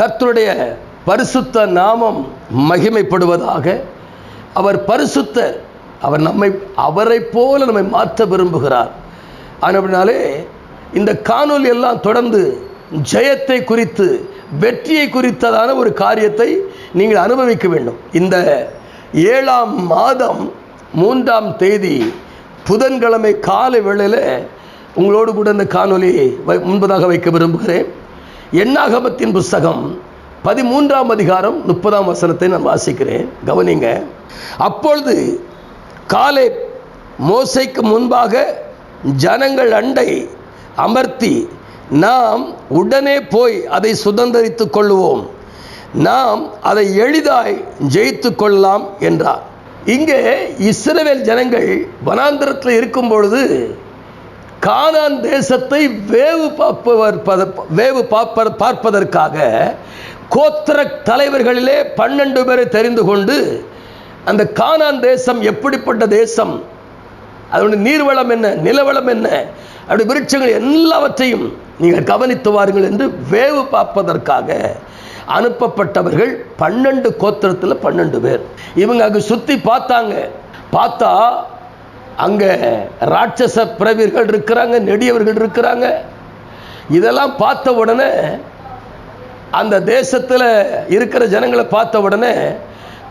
கர்த்தருடைய பரிசுத்த நாமம் மகிமைப்படுவதாக அவர் பரிசுத்தர் அவர் நம்மை அவரைப் போல நம்மை மாற்ற விரும்புகிறார். அப்படினாலே இந்த காணொலி எல்லாம் தொடர்ந்து ஜெயத்தை குறித்து வெற்றியை குறித்ததான ஒரு காரியத்தை நீங்கள் அனுபவிக்க வேண்டும். இந்த ஏழாம் மாதம் மூன்றாம் தேதி புதன்கிழமை காலை வேளையில் உங்களோடு கூட இந்த காணொலியை வை- முன்பதாக வைக்க விரும்புகிறேன். எண்ணாகமத்தின் புஸ்தகம் பதிமூன்றாம் அதிகாரம் முப்பதாம் வசனத்தை நான் வாசிக்கிறேன். கவனிங்க. அப்பொழுது காலை மோசைக்கு முன்பாக ஜனங்கள் அண்டை அமர்த்தி நாம் உடனே போய் அதை சுதந்தரித்துக் கொள்வோம் நாம் அதை எளிதாய் ஜெயித்து கொள்ளலாம் என்றார். இங்கே இஸ்ரவேல் ஜனங்கள் வனாந்திரத்தில் இருக்கும் பொழுது கானான் தேசத்தை வேவு பார்ப்பவர் வேவு பார்ப்ப பார்ப்பதற்காக கோத்திர தலைவர்களிலே பன்னெண்டு பேரை தெரிந்து கொண்டு அந்த கானான் தேசம் எப்படிப்பட்ட தேசம்? அதனுடைய நீர்வளம் என்ன? நிலவளம் என்ன? அப்படி விருட்சங்கள் எல்லாவற்றையும் நீங்கள் கவனித்து வாருங்கள் என்று வேவு பார்ப்பதற்காக அனுப்பப்பட்டவர்கள் பன்னெண்டு கோத்திரத்தில் பன்னெண்டு பேர். இவங்க அங்கே சுற்றி பார்த்தாங்க. பார்த்தா அங்கே ராட்சச பிறவியர்கள் இருக்கிறாங்க நெடியவர்கள் இருக்கிறாங்க. இதெல்லாம் பார்த்த உடனே அந்த தேசத்தில் இருக்கிற ஜனங்களை பார்த்த உடனே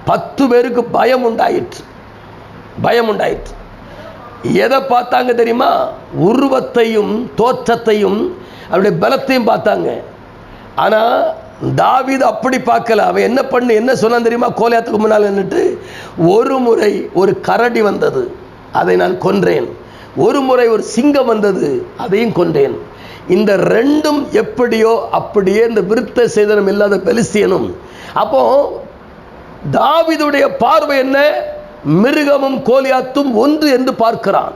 பத்து பேருக்கு பயம் உண்டாயிற்று. பயம் உண்டாயிற்று. எதை பார்த்தாங்க தெரியுமா? உருவத்தையும் தோற்றத்தையும் அவருடைய பலத்தையும் பார்த்தாங்க. ஆனால் தாவீது அப்படி பார்க்கல. அவன் என்ன பண்ணு என்ன சொன்னான் தெரியுமா? கோலியாத்துக்கு முன்னால் நின்றுட்டு ஒரு முறை ஒரு கரடி வந்தது. அதை நான் கொன்றேன். ஒரு முறை ஒரு சிங்கம் வந்தது அதையும் கொன்றேன். இந்த ரெண்டும் எப்படியோ அப்படியே இந்த விருத்த சேதனம் இல்லாத பெலிஸ்தியனும் அப்போ தாவிதுடைய பார்வை என்ன? மிருகமும் கோலியாத்தும் ஒன்று என்று பார்க்கிறான்.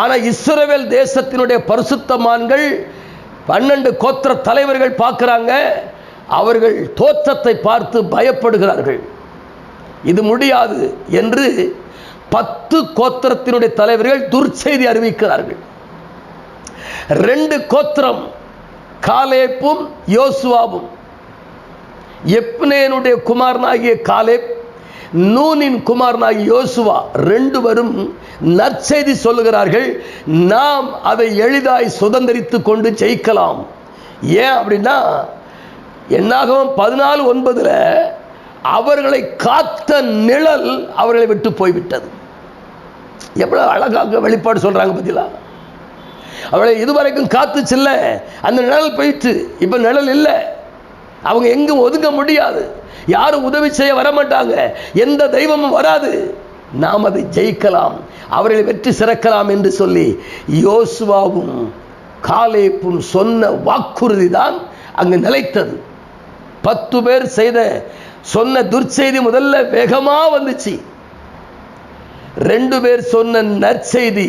ஆனால் இஸ்ரவேல் தேசத்தினுடைய பரிசுத்தமான்கள் பன்னெண்டு கோத்திர தலைவர்கள் பார்க்கிறாங்க. அவர்கள் தோற்றத்தை பார்த்து பயப்படுகிறார்கள். இது முடியாது என்று பத்து கோத்திரத்தினுடைய தலைவர்கள் துர்ச்செய்தி அறிவிக்கிறார்கள். ரெண்டு கோத்திரம் காலேப்பும் யோசுவாவும். எப்னேனுடைய குமாரனாகிய காலேப் நூனின் குமாரனாகிய யோசுவா ரெண்டு வரும் நற்செய்தி சொல்லுகிறார்கள் நாம் அதை எளிதாய் சுதந்திரித்து கொண்டு ஜெயிக்கலாம். ஏன் அப்படின்னா என்னாகவும் பதினாலு ஒன்பதில் அவர்களை காத்த நிழல் அவர்களை விட்டு போய்விட்டது. எவ்வளவு அழகாக வெளிப்பாடு சொல்றாங்க பத்திலா அவளை இதுவரைக்கும் காத்துச்சில்ல அந்த நிழல் போயிட்டு இப்போ நிழல் இல்லை. அவங்க எங்கும் ஒதுங்க முடியாது. யாரும் உதவி செய்ய வர மாட்டாங்க எந்த தெய்வமும் வராது. நாம் அதை ஜெயிக்கலாம். அவர்களை வெற்றி சிறக்கலாம் என்று சொல்லி யோசுவாவும் காலேப்பும் சொன்ன வாக்குறுதி தான் அங்கு நிலைத்தது. பத்து பேர் செய்த சொன்ன துர்ச்செய்தி முதல்ல வேகமா வந்துச்சு. ரெண்டு பேர் சொன்ன நற்செய்தி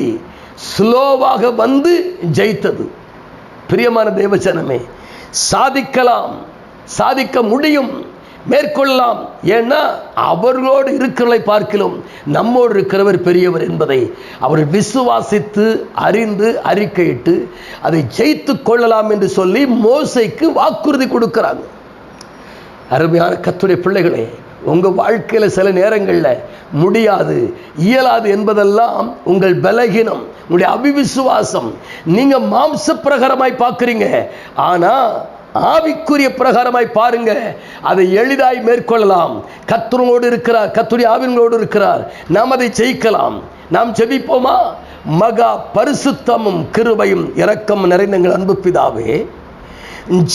ஸ்லோவாக வந்து ஜெயித்தது. பிரியமான தேவச்சனமே சாதிக்கலாம் சாதிக்க முடியும் மேற்கொள்ளலாம். ஏன்னா அவர்களோடு இருக்கிறவர்களை பார்க்கலாம் நம்மோடு இருக்கிறவர் பெரியவர் என்பதை அவர் விசுவாசித்து அறிந்து அறிக்கையிட்டு அதை ஜெயித்து கொள்ளலாம் என்று சொல்லி மோசைக்கு வாக்குறுதி கொடுக்கிறாங்க. அருமையான கத்துடைய பிள்ளைகளே உங்கள் வாழ்க்கையில் சில நேரங்களில் முடியாது இயலாது என்பதெல்லாம் உங்கள் பலகீனம் உங்களுடைய அபிவிசுவாசம் நீங்கள் மாம்ச பிரகாரமாய் பார்க்குறீங்க. ஆனால் ஆவிக்குரிய பிரகாரமாய் பாருங்க அதை எளிதாய் மேற்கொள்ளலாம். கத்துரோடு இருக்கிறார் கத்துரி ஆவினோடு இருக்கிறார். நாம் அதை ஜெயிக்கலாம். நாம் ஜெபிப்போமா? மகா பரிசுத்தமும் கிருபையும் இரக்கம் நிறைந்த எங்கள் அன்பு பிதாவே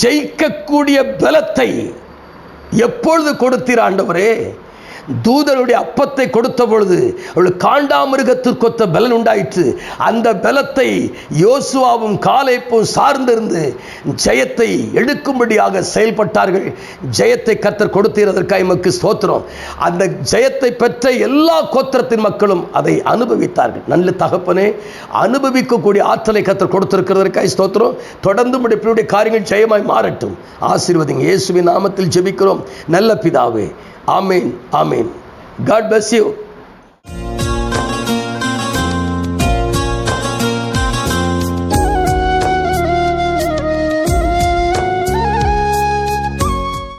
ஜெயிக்கக்கூடிய பலத்தை எப்பொழுது கொடுத்தீர் ஆண்டவரே? தூதருடைய அப்பத்தை கொடுத்த பொழுது அவளுக்கு காண்டாமிருகத்திற்கொத்த பலன் உண்டாயிற்று. அந்த பலத்தை யோசுவாவும் காலைப்பும் சார்ந்திருந்து ஜெயத்தை எடுக்கும்படியாக செயல்பட்டார்கள். ஜெயத்தை கத்தர் கொடுத்ததற்காக எமக்கு ஸ்தோத்திரம். அந்த ஜெயத்தை பெற்ற எல்லா கோத்திரத்தின் மக்களும் அதை அனுபவித்தார்கள். நல்ல தகப்பனே அனுபவிக்கக்கூடிய ஆற்றலை கத்தர் கொடுத்திருக்கிறதற்காக ஸ்தோத்திரம். தொடர்ந்து முடிப்பினுடைய காரியங்கள் ஜெயமாய் மாறட்டும். ஆசீர்வதிங்க. இயேசுவின் நாமத்தில் ஜெபிக்கிறோம். நல்ல பிதாவே amen amen God bless you